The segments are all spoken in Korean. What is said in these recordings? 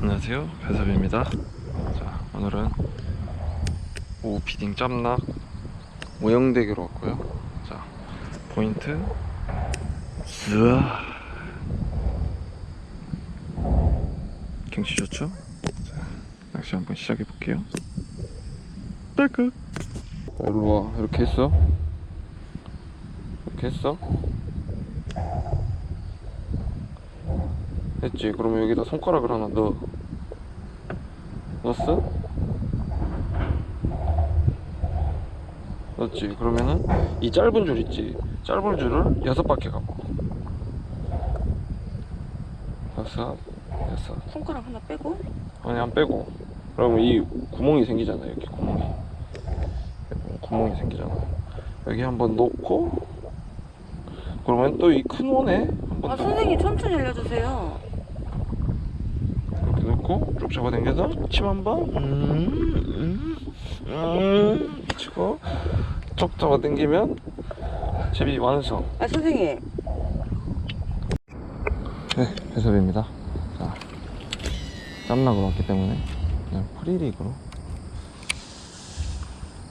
안녕하세요. 배섭입니다. 자 오늘은 오후 비딩 짬낙 모형대교로 왔고요. 자 포인트. 으아 경치 좋죠? 자 낚시 한번 시작해 볼게요. 딸깍. 일로 와. 이렇게 했어? 이렇게 했어? 했지. 그러면 여기다 손가락을 하나 넣어. 넣었어? 넣었지. 그러면은 이 짧은 줄 있지? 짧은 줄을 여섯 바퀴 감고. 여섯 여섯. 손가락 하나 빼고? 아니 안 빼고. 그러면 이 구멍이 생기잖아 이렇게 구멍이. 구멍이 생기잖아. 여기 한번 놓고. 그러면 또 이 큰 원에 한번 아더 선생님 천천히 알려주세요 놓고 쭉 잡아당겨서 침 한번 음, 음, 음, 치고 쭉 잡아당기면 제비 완성. 아 선생님. 네 배섭입니다. 자 짬락으로 왔기 때문에 그냥 프리릭으로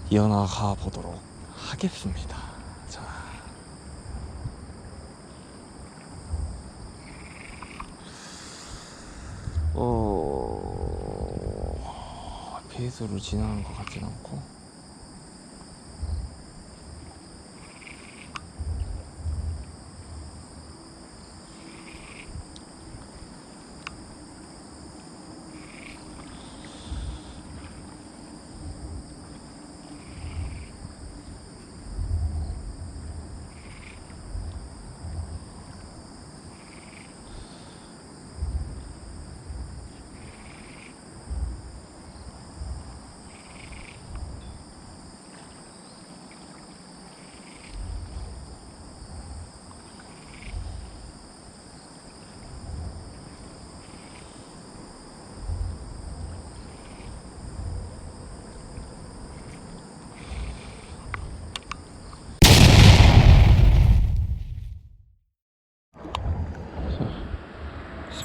이어나가 보도록 하겠습니다 자 어... 페이스로 지나는 것 같진 않고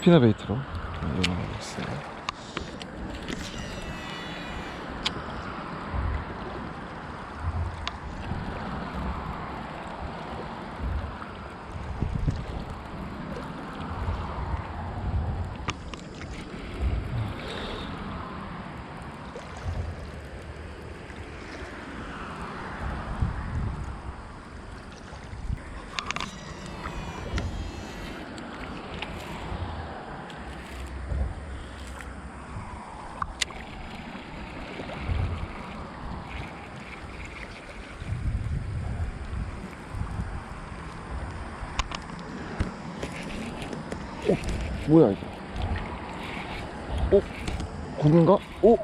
스피너 베이트로 이용하고 있어요. 뭐야 이게? 어? 고기인가? 오!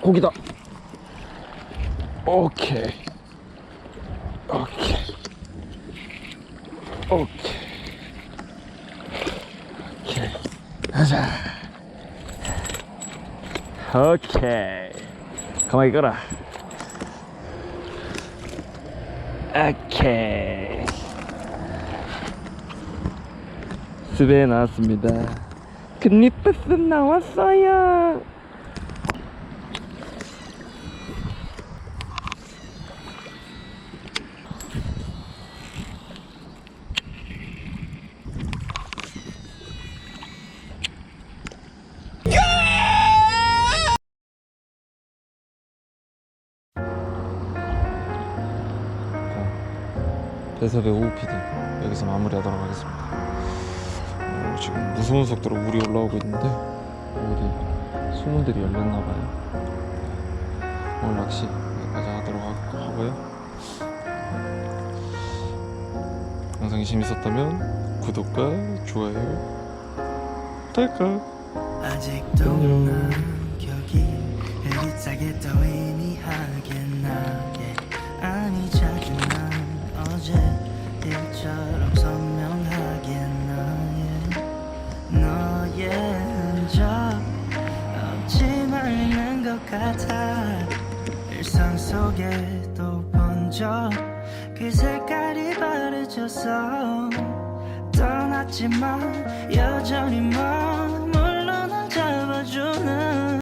고기다! 오케이 오케이 오케이 오케이 가자 오케이 가만히 가라 오케이 집에 나왔습니다. 금리버스 나왔어요. 대섭의 오후 피딩 여기서 마무리하도록 하겠습니다. 어, 지금 무서운 속도로 물이 올라오고 있는데 어디 수문들이 열렸나 봐요. 오늘 낚시 여기까지 하도록 하- 하고요. 영상이 재밌었다면 구독과 좋아요, 댓글 아직도 안녕. 난 기억이 흐릿하게 떠 같아 일상 속에 또 번져 그 색깔이 바래져서 떠났지만 여전히 맘 물론 안 잡아주는